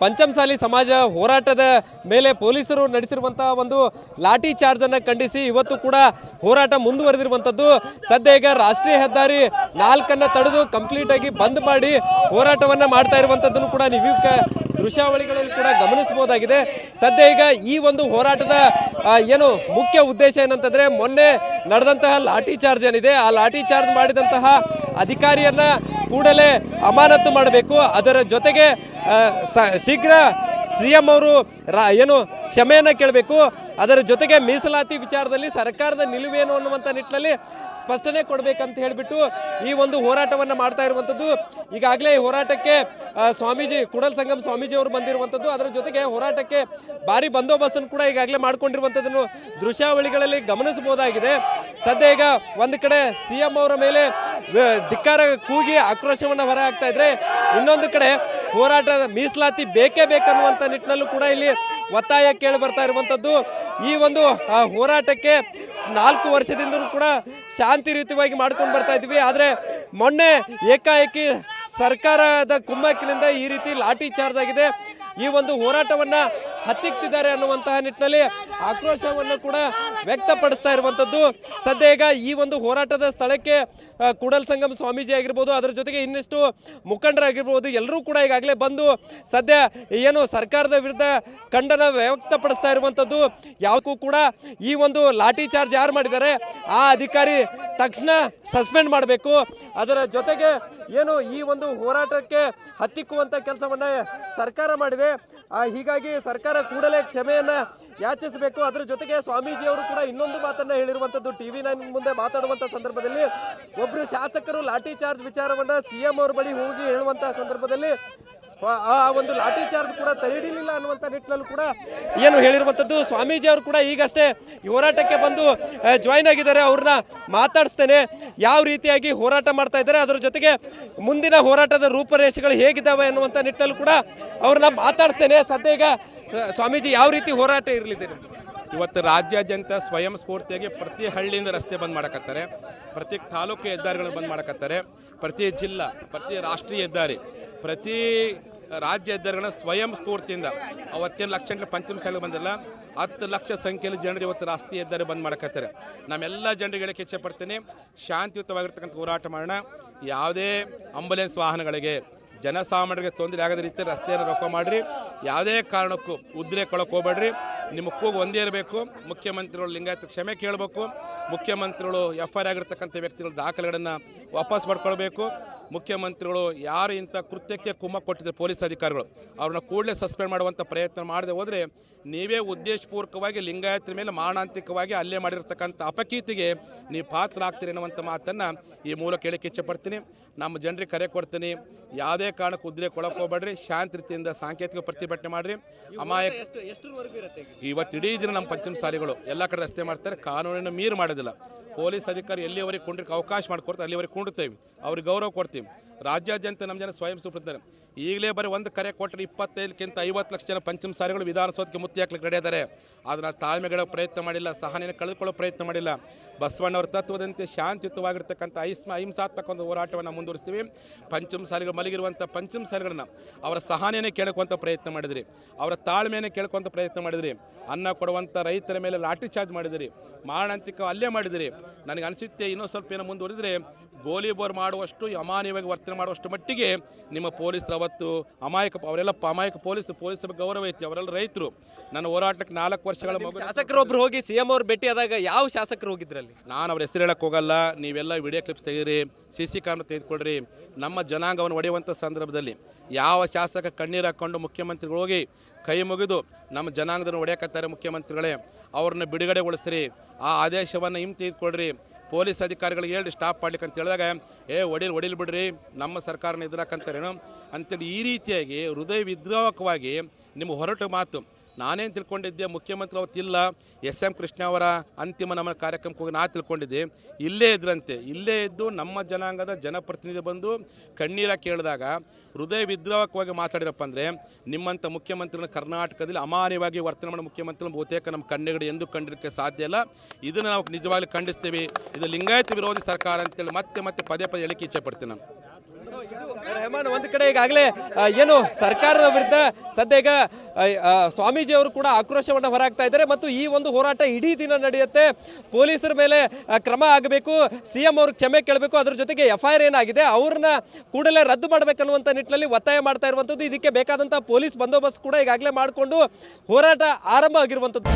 ಪಂಚಮಸಾಲಿ ಸಮಾಜ ಹೋರಾಟದ ಮೇಲೆ ಪೊಲೀಸರು ನಡೆಸಿರುವಂತಹ ಒಂದು ಲಾಠಿ ಚಾರ್ಜ್ ಅನ್ನ ಖಂಡಿಸಿ ಇವತ್ತು ಕೂಡ ಹೋರಾಟ ಮುಂದುವರೆದಿರುವಂತದ್ದು ಸದ್ಯ ಈಗ ರಾಷ್ಟ್ರೀಯ ಹೆದ್ದಾರಿ ನಾಲ್ಕನ್ನ ತಡೆದು ಕಂಪ್ಲೀಟ್ ಆಗಿ ಬಂದ್ ಮಾಡಿ ಹೋರಾಟವನ್ನ ಮಾಡ್ತಾ ಇರುವಂತದ್ದನ್ನು ಕೂಡ ನೀವು ದೃಶ್ಯಾವಳಿಗಳಲ್ಲಿ ಕೂಡ ಗಮನಿಸಬಹುದಾಗಿದೆ. ಸದ್ಯ ಈಗ ಈ ಒಂದು ಹೋರಾಟದ ಏನು ಮುಖ್ಯ ಉದ್ದೇಶ ಏನಂತಂದ್ರೆ ಮೊನ್ನೆ ನಡೆದಂತಹ ಲಾಠಿ ಚಾರ್ಜ್ ಏನಿದೆ, ಆ ಲಾಠಿ ಚಾರ್ಜ್ ಮಾಡಿದಂತಹ ಅಧಿಕಾರಿಯನ್ನ ಕೂಡಲೇ ಅಮಾನತು ಮಾಡಬೇಕು. ಅದರ ಜೊತೆಗೆ ಶೀಘ್ರ ಸಿ ಎಂ ಅವರು ಏನು ಕ್ಷಮೆಯನ್ನು ಕೇಳಬೇಕು. ಅದರ ಜೊತೆಗೆ ಮೀಸಲಾತಿ ವಿಚಾರದಲ್ಲಿ ಸರ್ಕಾರದ ನಿಲುವೇನು ಅನ್ನುವಂಥ ನಿಟ್ಟಿನಲ್ಲಿ ಸ್ಪಷ್ಟನೆ ಕೊಡಬೇಕಂತ ಹೇಳಿಬಿಟ್ಟು ಈ ಒಂದು ಹೋರಾಟವನ್ನು ಮಾಡ್ತಾ ಇರುವಂಥದ್ದು ಈಗಾಗಲೇ ಈ ಹೋರಾಟಕ್ಕೆ ಸ್ವಾಮೀಜಿ, ಕುಡಲ್ ಸಂಗಮ್ ಸ್ವಾಮೀಜಿ ಅವರು ಬಂದಿರುವಂಥದ್ದು. ಅದರ ಜೊತೆಗೆ ಹೋರಾಟಕ್ಕೆ ಭಾರಿ ಬಂದೋಬಸ್ತನ್ನು ಕೂಡ ಈಗಾಗಲೇ ಮಾಡಿಕೊಂಡಿರುವಂಥದ್ದನ್ನು ದೃಶ್ಯಾವಳಿಗಳಲ್ಲಿ ಗಮನಿಸಬಹುದಾಗಿದೆ. ಸದ್ಯ ಈಗ ಒಂದು ಕಡೆ ಸಿ ಎಂ ಅವರ ಮೇಲೆ ಧಿಕ್ಕಾರ ಕೂಗಿ ಆಕ್ರೋಶವನ್ನು ಹೊರ ಹಾಕ್ತಾ ಇದ್ರೆ, ಇನ್ನೊಂದು ಕಡೆ ಹೋರಾಟ ಮೀಸಲಾತಿ ಬೇಕೇ ಬೇಕನ್ನುವಂಥ ನಿಟ್ಟಿನಲ್ಲೂ ಕೂಡ ಇಲ್ಲಿ ಒತ್ತಾಯ ಕೇಳಿ ಬರ್ತಾ ಇರುವಂಥದ್ದು. ಈ ಒಂದು ಹೋರಾಟಕ್ಕೆ ನಾಲ್ಕು ವರ್ಷದಿಂದಲೂ ಕೂಡ ಶಾಂತಿಯುತವಾಗಿ ಮಾಡ್ಕೊಂಡು ಬರ್ತಾ ಇದ್ವಿ ಆದರೆ ಮೊನ್ನೆ ಏಕಾಏಕಿ ಸರ್ಕಾರದ ಕುಮ್ಮಕ್ಕಿನಿಂದ ಈ ರೀತಿ ಲಾಠಿ ಚಾರ್ಜ್ ಆಗಿದೆ. ಈ ಒಂದು ಹೋರಾಟವನ್ನ ಹತ್ತಿಕ್ತಿದ್ದಾರೆ ಅನ್ನುವಂತಹ ನಿಟ್ಟಿನಲ್ಲಿ ಆಕ್ರೋಶವನ್ನು ಕೂಡ ವ್ಯಕ್ತಪಡಿಸ್ತಾ ಇರುವಂತದ್ದು ಸದ್ಯ ಈಗ ಈ ಒಂದು ಹೋರಾಟದ ಸ್ಥಳಕ್ಕೆ ಕೂಡಲ್ ಸಂಗಮ್ ಸ್ವಾಮೀಜಿ ಆಗಿರ್ಬೋದು, ಅದರ ಜೊತೆಗೆ ಇನ್ನಷ್ಟು ಮುಖಂಡರಾಗಿರ್ಬೋದು, ಎಲ್ಲರೂ ಕೂಡ ಈಗಾಗಲೇ ಬಂದು ಸದ್ಯ ಏನು ಸರ್ಕಾರದ ವಿರುದ್ಧ ಖಂಡನ ವ್ಯಕ್ತಪಡಿಸ್ತಾ ಇರುವಂಥದ್ದು. ಯಾವಕ್ಕೂ ಕೂಡ ಈ ಒಂದು ಲಾಠಿ ಚಾರ್ಜ್ ಯಾರು ಮಾಡಿದ್ದಾರೆ, ಆ ಅಧಿಕಾರಿ ತಕ್ಷಣ ಸಸ್ಪೆಂಡ್ ಮಾಡಬೇಕು. ಅದರ ಜೊತೆಗೆ ಏನು ಈ ಒಂದು ಹೋರಾಟಕ್ಕೆ ಹತ್ತಿಕ್ಕುವಂಥ ಕೆಲಸವನ್ನು ಸರ್ಕಾರ ಮಾಡಿದೆ. ಹೀಗಾಗಿ ಸರ್ಕಾರ ಕೂಡಲೇ ಕ್ಷಮೆಯನ್ನ ಯಾಚಿಸಬೇಕು. ಅದರ ಜೊತೆಗೆ ಸ್ವಾಮೀಜಿ ಅವರು ಕೂಡ ಇನ್ನೊಂದು ಮಾತನ್ನ ಹೇಳಿರುವಂತದ್ದು ಟಿವಿ ನೈನ್ ಮುಂದೆ ಮಾತಾಡುವಂತ ಸಂದರ್ಭದಲ್ಲಿ ಒಬ್ರು ಶಾಸಕರು ಲಾಠಿ ಚಾರ್ಜ್ ವಿಚಾರವನ್ನ ಸಿಎಂ ಅವ್ರ ಬಳಿ ಹೋಗಿ ಹೇಳುವಂತಹ ಸಂದರ್ಭದಲ್ಲಿ ಆ- ಒಂದು ಲಾಠಿ ಚಾರ್ಜ್ ಕೂಡ ತಡೆಹಿಡಿಲಿಲ್ಲ ಅನ್ನುವಂಥ ನಿಟ್ಟಿನಲ್ಲೂ ಕೂಡ ಏನು ಹೇಳಿರುವಂಥದ್ದು ಸ್ವಾಮೀಜಿ ಅವರು ಕೂಡ ಈಗಷ್ಟೇ ಹೋರಾಟಕ್ಕೆ ಬಂದು ಜಾಯ್ನ್ ಆಗಿದ್ದಾರೆ. ಅವ್ರನ್ನ ಮಾತಾಡಿಸ್ತೇನೆ. ಯಾವ ರೀತಿಯಾಗಿ ಹೋರಾಟ ಮಾಡ್ತಾ ಇದ್ದಾರೆ, ಅದರ ಜೊತೆಗೆ ಮುಂದಿನ ಹೋರಾಟದ ರೂಪರೇಷೆಗಳು ಹೇಗಿದ್ದಾವೆ ಅನ್ನುವಂಥ ನಿಟ್ಟಲ್ಲೂ ಕೂಡ ಅವ್ರನ್ನ ಮಾತಾಡಿಸ್ತೇನೆ. ಸದ್ಯ ಈಗ ಸ್ವಾಮೀಜಿ ಯಾವ ರೀತಿ ಹೋರಾಟ ಇರಲಿದೆ ಇವತ್ತು ರಾಜ್ಯಾದ್ಯಂತ ಸ್ವಯಂ ಸ್ಫೂರ್ತಿಯಾಗಿ ಪ್ರತಿ ಹಳ್ಳಿಯಿಂದ ರಸ್ತೆ ಬಂದ್ ಮಾಡಕತ್ತಾರೆ. ಪ್ರತಿ ತಾಲೂಕು ಹೆದ್ದಾರಿಗಳನ್ನು ಬಂದ್ ಮಾಡಕತ್ತಾರೆ. ಪ್ರತಿ ಜಿಲ್ಲಾ, ಪ್ರತಿ ರಾಷ್ಟ್ರೀಯ ಹೆದ್ದಾರಿ ಪ್ರತಿ ರಾಜ್ಯ ಹೆದ್ದಾರಿಗಳನ್ನ ಸ್ವಯಂ ಸ್ಫೂರ್ತಿಯಿಂದ ಅವತ್ತೇನು ಲಕ್ಷ ಗಂಟೆ ಪಂಚಮ ಸಾಲಿಗೆ ಬಂದಿಲ್ಲ ಹತ್ತು ಲಕ್ಷ ಸಂಖ್ಯೆಯಲ್ಲಿ ಜನರು ಇವತ್ತು ರಾಷ್ಟ್ರೀಯ ಹೆದ್ದಾರಿ ಬಂದ್ ಮಾಡಕತ್ತಾರೆ. ನಮ್ಮೆಲ್ಲ ಜನರಿಗೆ ಇಚ್ಛೆ ಪಡ್ತೀನಿ, ಶಾಂತಿಯುತವಾಗಿರ್ತಕ್ಕಂಥ ಹೋರಾಟ ಮಾಡೋಣ. ಯಾವುದೇ ಆಂಬುಲೆನ್ಸ್ ವಾಹನಗಳಿಗೆ, ಜನಸಾಮಾನ್ಯರಿಗೆ ತೊಂದರೆ ಆಗದ ರೀತಿ ರಸ್ತೆಯನ್ನು ರೊಕ್ಕ ಮಾಡಿರಿ. ಯಾವುದೇ ಕಾರಣಕ್ಕೂ ಉದ್ರೆ ಕೊಳಕ್ಕೆ ಹೋಗ್ಬೇಡ್ರಿ. ನಿಮ್ಮ ಕೂಗು ಒಂದೇ ಇರಬೇಕು. ಮುಖ್ಯಮಂತ್ರಿಗಳು ಲಿಂಗಾಯತ ಕ್ಷಮೆ ಕೇಳಬೇಕು. ಮುಖ್ಯಮಂತ್ರಿಗಳು ಎಫ್ ಐ ಆರ್ ಆಗಿರ್ತಕ್ಕಂಥ ವ್ಯಕ್ತಿಗಳ ದಾಖಲೆಗಳನ್ನು ವಾಪಸ್ ಪಡ್ಕೊಳ್ಬೇಕು ಮುಖ್ಯಮಂತ್ರಿಗಳು ಯಾರು ಇಂಥ ಕೃತ್ಯಕ್ಕೆ ಕುಮ್ಮ ಕೊಟ್ಟಿದ್ದಾರೆ ಪೊಲೀಸ್ ಅಧಿಕಾರಿಗಳು ಅವ್ರನ್ನ ಕೂಡಲೇ ಸಸ್ಪೆಂಡ್ ಮಾಡುವಂಥ ಪ್ರಯತ್ನ ಮಾಡದೆ ಹೋದರೆ ನೀವೇ ಉದ್ದೇಶಪೂರ್ವಕವಾಗಿ ಲಿಂಗಾಯತರ ಮೇಲೆ ಮಾರಣಾಂತಿಕವಾಗಿ ಹಲ್ಲೆ ಮಾಡಿರ್ತಕ್ಕಂಥ ಅಪಕೀರ್ತಿಗೆ ನೀವು ಪಾತ್ರ ಆಗ್ತೀರಿ ಅನ್ನುವಂಥ ಮಾತನ್ನು ಈ ಮೂಲಕ ಹೇಳಕ್ಕೆ ಇಚ್ಛೆ ಪಡ್ತೀನಿ. ನಮ್ಮ ಜನರಿಗೆ ಕರೆ ಕೊಡ್ತೀನಿ. ಯಾವುದೇ ಕಾರಣಕ್ಕೆ ಉದ್ರೇಕ ಕೊಳಕೋಗ್ಬೇಡ್ರಿ ಹೋಗ್ಬೇಡ್ರಿ. ಶಾಂತ ರೀತಿಯಿಂದ ಸಾಂಕೇತಿಕ ಪ್ರತಿಭಟನೆ ಮಾಡಿರಿ. ಅಮಾಯಕ ಎಷ್ಟು ಎಷ್ಟರವರೆಗೂ ಇರುತ್ತೆ ಇವತ್ತು ಇಡೀ ದಿನ ನಮ್ಮ ಪಂಚಮ ಸಾಲಿಗಳು ಎಲ್ಲ ಕಡೆ ರಸ್ತೆ ಮಾಡ್ತಾರೆ, ಕಾನೂನಿನ ಮೀರು ಮಾಡೋದಿಲ್ಲ. ಪೊಲೀಸ್ ಅಧಿಕಾರಿ ಎಲ್ಲಿಯವರೆಗೆ ಕುಂಡ್ರಿಕ್ಕೆ ಅವಕಾಶ ಮಾಡಿಕೊಡ್ತಾರೆ ಅಲ್ಲಿವರೆಗೆ ಕುಂಡ್ತೇವೆ. ಅವ್ರಿಗೆ ಗೌರವ ಕೊಡ್ತೀವಿ. ರಾಜ್ಯಾದ್ಯಂತ ನಮ್ಮ ಜನ ಸ್ವಯಂ ಸುಟ್ಟಿದ್ದಾರೆ ಈಗಲೇ ಬರೀ ಒಂದು ಕರೆ ಕೊಟ್ಟರೆ ಇಪ್ಪತ್ತೈದಕ್ಕಿಂತ ಐವತ್ತು ಲಕ್ಷ ಜನ ಪಂಚಮ ಸಾರಿಗಳು ವಿಧಾನಸೌಧಕ್ಕೆ ಮುತ್ತಿ ಹಾಕ್ಲಿಕ್ಕೆ ರೆಡಿ ಇದ್ದಾರೆ ಅದನ್ನು ತಾಳ್ಮೆಗಳ ಪ್ರಯತ್ನ ಮಾಡಿಲ್ಲ, ಸಹನೆಯನ್ನು ಕಳೆದುಕೊಳ್ಳೋ ಪ್ರಯತ್ನ ಮಾಡಿಲ್ಲ. ಬಸವಣ್ಣವರ ತತ್ವದಂತೆ ಶಾಂತಿಯುತವಾಗಿರ್ತಕ್ಕಂಥ ಐಸ್ಮ ಅಹಿಂಸಾತ್ಮಕ ಒಂದು ಹೋರಾಟವನ್ನು ಮುಂದುವರಿಸ್ತೀವಿ. ಪಂಚಮ ಸಾರಿಗಳು ಮಲಗಿರುವಂಥ ಪಂಚಮ ಸಾರಿಗಳನ್ನ ಅವರ ಸಹನೆಯೇ ಕೇಳಿಕೊಂಥ ಪ್ರಯತ್ನ ಮಾಡಿದ್ರಿ. ಅವರ ತಾಳ್ಮೆಯನ್ನು ಕೇಳ್ಕೊಂಥ ಪ್ರಯತ್ನ ಮಾಡಿದ್ರಿ. ಅನ್ನ ಕೊಡುವಂಥ ರೈತರ ಮೇಲೆ ಲಾಠಿ ಚಾರ್ಜ್ ಮಾಡಿದಿರಿ. ಮಾರಣಾಂತಿಕ ಅಲ್ಲೇ ಮಾಡಿದಿರಿ. ನನಗೆ ಅನಿಸುತ್ತೆ ಇನ್ನೂ ಸ್ವಲ್ಪ ಏನೋ ಮುಂದುವರಿದ್ರೆ ಗೋಲಿಬೋರ್ ಮಾಡುವಷ್ಟು ಅಮಾನ್ಯವಾಗಿ ವರ್ತನೆ ಮಾಡುವಷ್ಟು ಮಟ್ಟಿಗೆ ನಿಮ್ಮ ಪೊಲೀಸರು ಅವತ್ತು ಅಮಾಯಕ ಅವರೆಲ್ಲ ಅಮಾಯಕ ಪೊಲೀಸ್ ಪೊಲೀಸ್ ಗೌರವ ಐತಿ. ಅವರೆಲ್ಲ ರೈತರು. ನನ್ನ ಹೋರಾಟಕ್ಕೆ ನಾಲ್ಕು ವರ್ಷಗಳ ಶಾಸಕರು ಶಾಸಕರೊಬ್ರು ಹೋಗಿ ಸಿಎಂ ಅವ್ರು ಭೇಟಿ ಆದಾಗ ಯಾವ ಶಾಸಕರು ಹೋಗಿದ್ರಲ್ಲಿ? ನಾನು ಅವ್ರ ಹೆಸರು ಹೇಳಕ್ಕೆ ಹೋಗಲ್ಲ. ನೀವೆಲ್ಲ ವಿಡಿಯೋ ಕ್ಲಿಪ್ಸ್ ತೆಗೀರಿ ಸಿ ಸಿ ಕ್ಯಾಮ್ರಾ ತೆಗೆದುಕೊಳ್ರಿ ನಮ್ಮ ಜನಾಂಗವನ್ನು ಒಡೆಯುವಂಥ ಸಂದರ್ಭದಲ್ಲಿ ಯಾವ ಶಾಸಕ ಕಣ್ಣೀರು ಹಾಕ್ಕೊಂಡು ಮುಖ್ಯಮಂತ್ರಿಗಳು ಹೋಗಿ ಕೈ ಮುಗಿದು ನಮ್ಮ ಜನಾಂಗದನ್ನು ಒಡೆಯಕತ್ತಾರೆ ಮುಖ್ಯಮಂತ್ರಿಗಳೇ. ಅವ್ರನ್ನ ಬಿಡುಗಡೆಗೊಳಿಸ್ರಿ. ಆ ಆದೇಶವನ್ನು ಹಿಂತೆಗೆದುಕೊಳ್ಳ್ರಿ ಪೊಲೀಸ್ ಅಧಿಕಾರಿಗಳಿಗೆ ಹೇಳಿ ಸ್ಟಾಪ್ ಮಾಡ್ಲಿಕ್ಕೆ ಅಂತ ಹೇಳಿದಾಗ, ಏ, ಒಡಿಲ್ ಒಡಿಲ್ ಬಿಡ್ರಿ. ನಮ್ಮ ಸರ್ಕಾರನ ಎದುರಾಕಂತಾರೇನು ಅಂತೇಳಿ ಈ ರೀತಿಯಾಗಿ ಹೃದಯ ವಿದ್ರೋಹಕವಾಗಿ ನಿಮ್ಮ ಹೊರಟು ಮಾತು. ನಾನೇನು ತಿಳ್ಕೊಂಡಿದ್ದೆ, ಮುಖ್ಯಮಂತ್ರಿ ಅವತ್ತಿಲ್ಲ ಎಸ್ ಎಂ ಕೃಷ್ಣ ಅವರ ಅಂತಿಮ ನಮ್ಮ ಕಾರ್ಯಕ್ರಮಕ್ಕೆ ಹೋಗಿ ನಾ ತಿಳ್ಕೊಂಡಿದ್ದೆ. ಇಲ್ಲೇ ಇದ್ರಂತೆ, ಇಲ್ಲೇ ಇದ್ದು ನಮ್ಮ ಜನಾಂಗದ ಜನಪ್ರತಿನಿಧಿ ಬಂದು ಕಣ್ಣೀರ ಕೇಳಿದಾಗ, ಹೃದಯ ವಿದ್ರೋಹಕವಾಗಿ ಮಾತಾಡಿರಪ್ಪ ಅಂದರೆ ನಿಮ್ಮಂಥ ಮುಖ್ಯಮಂತ್ರಿಗಳು ಕರ್ನಾಟಕದಲ್ಲಿ ಅಮಾನ್ಯವಾಗಿ ವರ್ತನೆ ಮಾಡೋ ಮುಖ್ಯಮಂತ್ರಿ ಬಹುತೇಕ ನಮ್ಮ ಕಣ್ಣುಗಡೆ ಎಂದು ಕಂಡಿರಕ್ಕೆ ಸಾಧ್ಯ ಇಲ್ಲ. ಇದನ್ನು ನಾವು ನಿಜವಾಗ್ಲೂ ಖಂಡಿಸ್ತೀವಿ. ಇದು ಲಿಂಗಾಯತ ವಿರೋಧಿ ಸರ್ಕಾರ ಅಂತೇಳಿ ಮತ್ತೆ ಮತ್ತೆ ಪದೇ ಪದೇ ಹೇಳಿಕೆ ಇಚ್ಛೆ ಪಡ್ತೀನಿ ನಾನು. ರೆಹಮಾನ್ ಒಂದು ಕಡೆ ಈಗಾಗಲೇ ಏನು ಸರ್ಕಾರದ ವಿರುದ್ಧ ಸದ್ಯ ಈಗ ಆ, ಆ, ಸ್ವಾಮೀಜಿ ಅವರು ಕೂಡ ಆಕ್ರೋಶವನ್ನು ಹೊರಹಾಕ್ತಾ ಇದ್ದಾರೆ ಮತ್ತು ಈ ಒಂದು ಹೋರಾಟ ಇಡೀ ದಿನ ನಡೆಯುತ್ತೆ. ಪೊಲೀಸರ ಮೇಲೆ ಕ್ರಮ ಆಗಬೇಕು ಸಿ ಎಂ ಅವ್ರಿಗೆ ಕ್ಷಮೆ ಕೇಳಬೇಕು ಅದ್ರ ಜೊತೆಗೆ ಎಫ್ ಐ ಆರ್ ಏನಾಗಿದೆ ಅವ್ರನ್ನ ಕೂಡಲೇ ರದ್ದು ಮಾಡಬೇಕನ್ನುವಂಥ ನಿಟ್ಟಿನಲ್ಲಿ ಒತ್ತಾಯ ಮಾಡ್ತಾ ಇರುವಂಥದ್ದು ಇದಕ್ಕೆ ಬೇಕಾದಂಥ ಪೊಲೀಸ್ ಬಂದೋಬಸ್ತ್ ಕೂಡ ಈಗಾಗಲೇ ಮಾಡಿಕೊಂಡು ಹೋರಾಟ ಆರಂಭ ಆಗಿರುವಂತದ್ದು